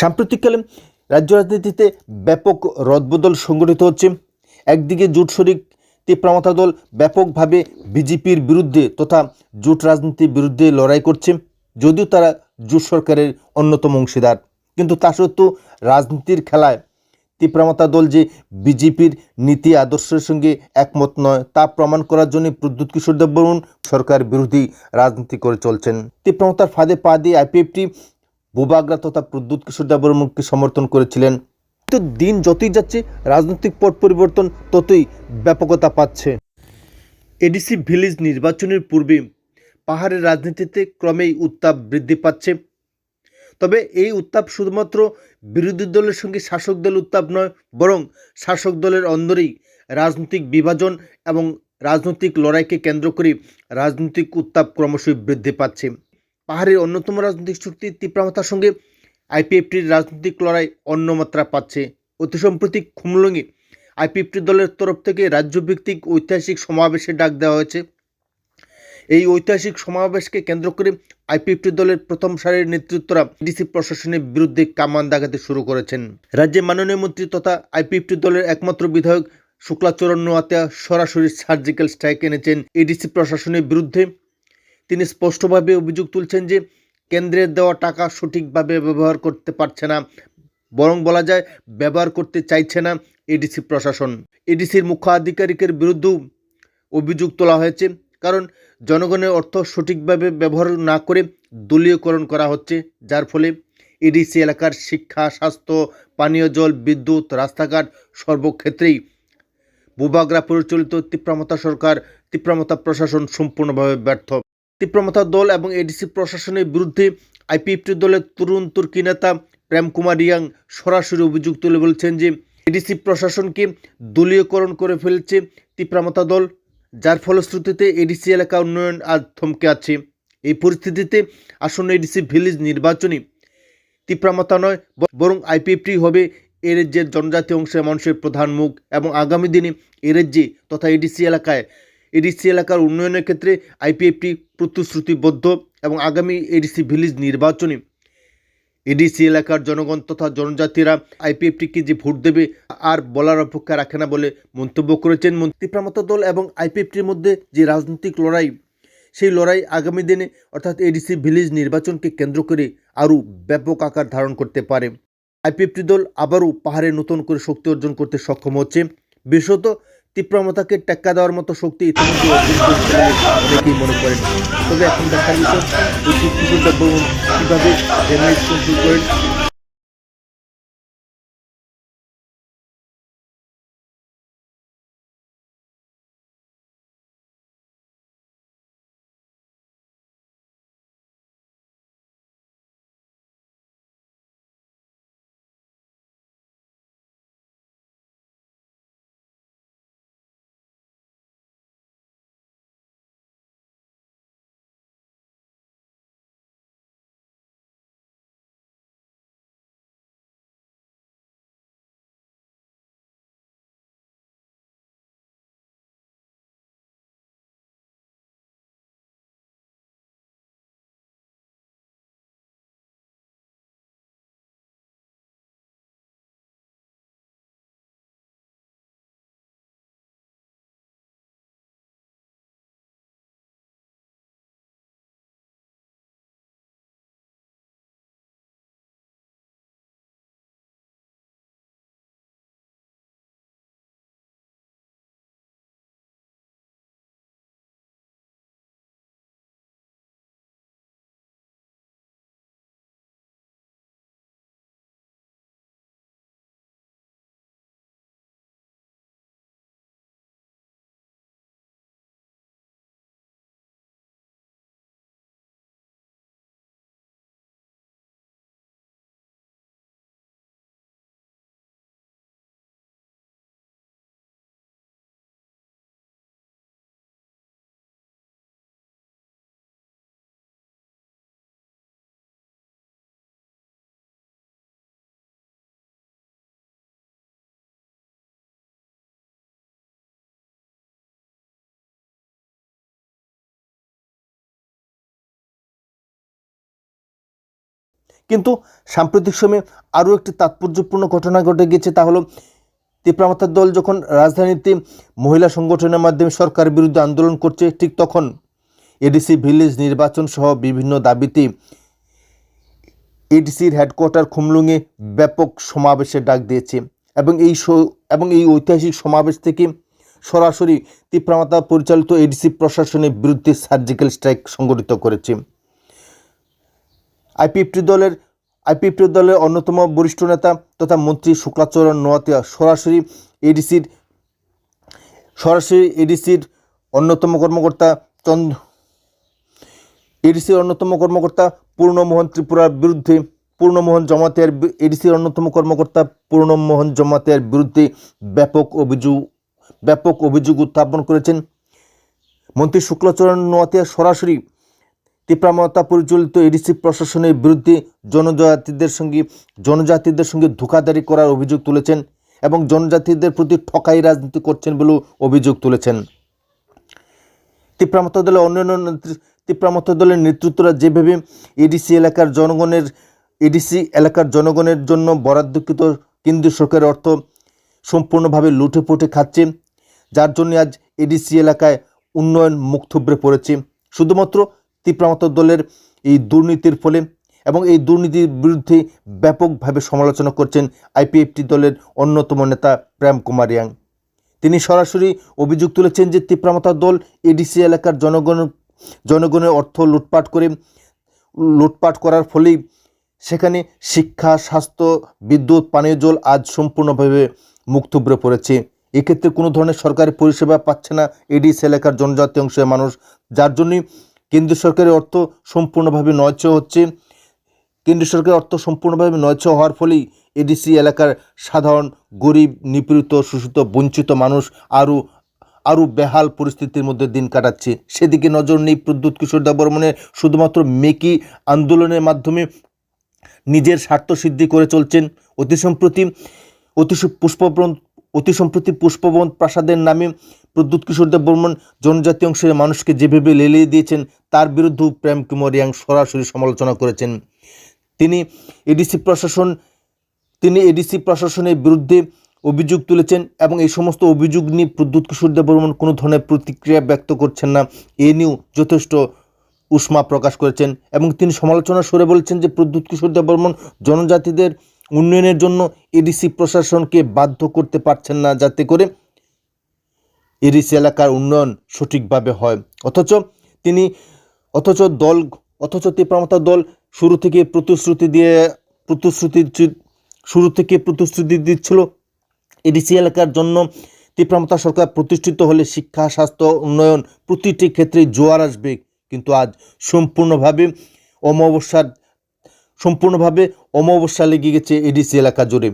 সাম্প্রতিককালে রাজ্য রাজনীতিতে ব্যাপক রদবদল সংগঠিত হচ্ছে। একদিকে জোট শরিক তীব্রমতা দল ব্যাপকভাবে বিজেপির বিরুদ্ধে তথা জোট রাজনীতির বিরুদ্ধে লড়াই করছে, যদিও তারা জোট সরকারের অন্যতম অংশীদার। কিন্তু তা সত্ত্বেও রাজনীতির খেলায় তীব্রমতা দল যে বিজেপির নীতি আদর্শের সঙ্গে একমত নয়, তা প্রমাণ করার জন্য প্রদ্যুৎ কিশোর দেববর্মন সরকার বিরোধী রাজনীতি করে চলছেন। তীব্রমতার ফাঁদে পা দিয়ে আইপিএফটি বুবাগ্রা তথা প্রদ্যুৎ কিশোর দেববর্মনকে সমর্থন করেছিলেন। কিন্তু দিন যতই যাচ্ছে, রাজনৈতিক পট পরিবর্তন ততই ব্যাপকতা পাচ্ছে। এডিসি ভিলেজ নির্বাচনের পূর্বে পাহাড়ের রাজনীতিতে ক্রমেই উত্তাপ বৃদ্ধি পাচ্ছে। তবে এই উত্তাপ শুধুমাত্র বিরোধী দলের সঙ্গে শাসক দল উত্তাপ নয়, বরং শাসক দলের অন্দরেই রাজনৈতিক বিভাজন এবং রাজনৈতিক লড়াইকে কেন্দ্র করে রাজনৈতিক উত্তাপ ক্রমশই বৃদ্ধি পাচ্ছে। পাহাড়ের অন্যতম রাজনৈতিক শক্তি তীব্রমতার সঙ্গে আইপিএফটির রাজনৈতিক লড়াই অন্য মাত্রা পাচ্ছে। অতি সম্প্রতি খুমলঙ্গি আইপিএফটি দলের তরফ থেকে রাজ্যভিত্তিক ঐতিহাসিক সমাবেশে ডাক দেওয়া হয়েছে। এই ঐতিহাসিক সমাবেশকে কেন্দ্র করে আইপিএফটি দলের প্রথম সারির নেতৃত্বরা ডিসি প্রশাসনের বিরুদ্ধে কামান দাগাতে শুরু করেছেন। রাজ্যের মাননীয় মন্ত্রী তথা আইপিএফটি দলের একমাত্র বিধায়ক শুক্লাচরণ নোয়াতিয়া সরাসরি সার্জিক্যাল স্ট্রাইক এনেছেন। এডিসি প্রশাসনের বিরুদ্ধে তিনি স্পষ্টভাবে অভিযোগ তুলছেন যে কেন্দ্রের দেওয়া টাকা সঠিকভাবে ব্যবহার করতে পারছে না, বরং বলা যায় ব্যবহার করতে চাইছে না এডিসি প্রশাসন। এডিসির মুখ্য আধিকারিকের বিরুদ্ধেও অভিযোগ তোলা হয়েছে, কারণ জনগণের অর্থ সঠিকভাবে ব্যবহার না করে দলীয়করণ করা হচ্ছে, যার ফলে এডিসি এলাকার শিক্ষা, স্বাস্থ্য, পানীয় জল, বিদ্যুৎ, রাস্তাঘাট সর্বক্ষেত্রেই বুবাগ্রা পরিচালিত তীব্রমতা সরকার, তীব্রমতা প্রশাসন সম্পূর্ণভাবে ব্যর্থ। তীব্রমতা দল এবং এডিসি প্রশাসনের বিরুদ্ধে আইপিএফটি দলের তরুণ তুর্কি নেতা প্রেম কুমার রিয়াং সরাসরি অভিযোগ তুলে বলছেন যে এডিসি প্রশাসনকে দলীয়করণ করে ফেলছে তীব্রমতা দল, যার ফলশ্রুতিতে এডিসি এলাকা উন্নয়ন আজ থমকে আছে। এই পরিস্থিতিতে আসন্ন এডিসি ভিলেজ নির্বাচনে তীব্রমতা নয়, বরং আইপিএফটি হবে এ রাজ্যের জনজাতি অংশের মানুষের প্রধান মুখ এবং আগামী দিনে এ রাজ্যে তথা এডিসি এলাকায় এডিসি এলাকার উন্নয়নের ক্ষেত্রে আইপিএফটি প্রতিশ্রুতিবদ্ধ এবং আগামী এডিসি ভিলেজ নির্বাচনে এডিসি এলাকার জনগণ তথা জনজাতিরা আইপিএফটিকে যে ভোট দেবে আর বলার অপেক্ষা রাখে না বলে মন্তব্য করেছেন মন্ত্রীপ্রামতা দল এবং আইপিএফটির মধ্যে যে রাজনৈতিক লড়াই, সেই লড়াই আগামী দিনে অর্থাৎ এডিসি ভিলেজ নির্বাচনকে কেন্দ্র করে আরও ব্যাপক আকার ধারণ করতে পারে। আইপিএফটি দল আবারও পাহাড়ে নতুন করে শক্তি অর্জন করতে সক্ষম হচ্ছে। বিশেষত তীব্রমতাকে টেক্কা দেওয়ার মতো শক্তি অনেকেই মনে করেন তবে এখন দেখার বিষয় কীভাবে কিন্তু সাম্প্রতিক সময়ে আরও একটি তাৎপর্যপূর্ণ ঘটনা ঘটে গেছে, তা হলো তিপ্রামাতার দল যখন রাজধানীতে মহিলা সংগঠনের মাধ্যমে সরকারের বিরুদ্ধে আন্দোলন করছে, ঠিক তখন এডিসি ভিলেজ নির্বাচন সহ বিভিন্ন দাবিতে এডিসির হেডকোয়ার্টার খুমলুঙে ব্যাপক সমাবেশের ডাক দিয়েছে এবং এই এবং এই ঐতিহাসিক সমাবেশ থেকে সরাসরি তিপ্রামাতা পরিচালিত এডিসি প্রশাসনের বিরুদ্ধে সার্জিক্যাল স্ট্রাইক সংগঠিত করেছে। আইপিএফটি দলের আইপিএফটি দলের অন্যতম বরিষ্ঠ নেতা তথা মন্ত্রী শুক্লাচরণ নোয়াতিয়া সরাসরি এডিসির সরাসরি এডিসির অন্যতম কর্মকর্তা চন্দ্র এডিসির অন্যতম কর্মকর্তা পূর্ণমোহন ত্রিপুরার বিরুদ্ধে, পূর্ণমোহন জমাতিয়ার এডিসির অন্যতম কর্মকর্তা পূর্ণমোহন জমাতিয়ার বিরুদ্ধে ব্যাপক অভিযোগ ব্যাপক অভিযোগ উত্থাপন করেছেন। মন্ত্রী শুক্লাচরণ নোয়াতিয়া সরাসরি তীব্রামতা পরিচালিত এডিসি প্রশাসনের বিরুদ্ধে জনজাতিদের সঙ্গে জনজাতিদের সঙ্গে ধোকাদারি করার অভিযোগ তুলেছেন এবং জনজাতিদের প্রতি ঠকাই রাজনীতি করছেন বলেও অভিযোগ তুলেছেন। তিপ্রামত দলের অন্যান্য তিপ্রামত দলের নেতৃত্বরা যেভাবে এডিসি এলাকার জনগণের, এডিসি এলাকার জনগণের জন্য বরাদ্দকৃত কেন্দ্রীয় সরকারের অর্থ সম্পূর্ণভাবে লুটে পুটে খাচ্ছে, যার জন্য আজ এডিসি এলাকায় উন্নয়ন মুখ থুবড়ে পড়েছে। শুধুমাত্র তিপ্রামত দলের এই দুর্নীতির ফলে এবং এই দুর্নীতির বিরুদ্ধে ব্যাপকভাবে সমালোচনা করছেন আইপিএফটি দলের অন্যতম নেতা প্রেম কুমার ইয়াং। তিনি সরাসরি অভিযোগ তুলেছেন যে তিপ্রামতা দল এডিসি এলাকার জনগণ, জনগণের অর্থ লুটপাট করে, লুটপাট করার ফলেই সেখানে শিক্ষা, স্বাস্থ্য, বিদ্যুৎ, পানীয় জল আজ সম্পূর্ণভাবে থুবড়ে পড়েছে। এক্ষেত্রে কোনো ধরনের সরকারি পরিষেবা পাচ্ছে না এডিসি এলাকার জনজাতি অংশের মানুষ, যার জন্যই কেন্দ্রীয় সরকারের অর্থ সম্পূর্ণভাবে নয়চ হচ্ছে। কেন্দ্রীয় সরকারের অর্থ সম্পূর্ণভাবে নয়চ হওয়ার ফলেই এডিসি এলাকার সাধারণ, গরিব, নিপীড়িত শোষিত বঞ্চিত মানুষ আরও আরও বেহাল পরিস্থিতির মধ্যে দিন কাটাচ্ছে। সেদিকে নজর নেই প্রদ্যুৎ কিশোর দেববর্মনের শুধুমাত্র মেকি আন্দোলনের মাধ্যমে নিজের স্বার্থ সিদ্ধি করে চলছেন। অতি সম্প্রতি অতি পুষ্পবন অতি সম্প্রতি পুষ্পবন প্রাসাদের নামে প্রদ্যুৎ কিশোর দেব বর্মন জনজাতি অংশের মানুষকে যেভাবে লেলিয়ে দিয়েছেন, তার বিরুদ্ধেও প্রেম কুমার ইয়াং সরাসরি সমালোচনা করেছেন। তিনি এডিসি প্রশাসন, তিনি এডিসি প্রশাসনের বিরুদ্ধে অভিযোগ তুলেছেন এবং এই সমস্ত অভিযোগ নিয়ে প্রদ্যুৎ কিশোর দেব বর্মন কোনো ধরনের প্রতিক্রিয়া ব্যক্ত করছেন না, এ নিয়েও যথেষ্ট উষ্মা প্রকাশ করেছেন এবং তিনি সমালোচনা সরে বলছেন যে প্রদ্যুৎ কিশোর দেব বর্মন জনজাতিদের উন্নয়নের জন্য এডিসি প্রশাসনকে বাধ্য করতে পারছেন না যাতে করে এডিসি এলাকার উন্নয়ন সঠিকভাবে হয়। অথচ তিনি, অথচ দল, অথচ তীব্রমতা দল শুরু থেকে প্রতিশ্রুতি দিয়ে, প্রতিশ্রুতি শুরু থেকে প্রতিশ্রুতি দিচ্ছিল। এডিসি এলাকার জন্য তীব্রমতা সরকার প্রতিষ্ঠিত হলে শিক্ষা, স্বাস্থ্য, উন্নয়ন প্রতিটি ক্ষেত্রে জোয়ার আসবে। কিন্তু আজ সম্পূর্ণভাবে অমাবস্যার সম্পূর্ণভাবে অমাবস্যা লেগে গেছে এডিসি এলাকা জুড়ে।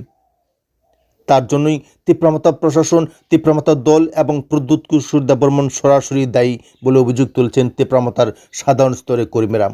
তার জন্যই তীব্রমাতা প্রশাসন তীব্রমতা দল এবং প্রদ্যুৎ দেববর্মন সরাসরি দায়ী বলে অভিযোগ তুলছেন তীব্রমাতার সাধারণ স্তরের কর্মীরা।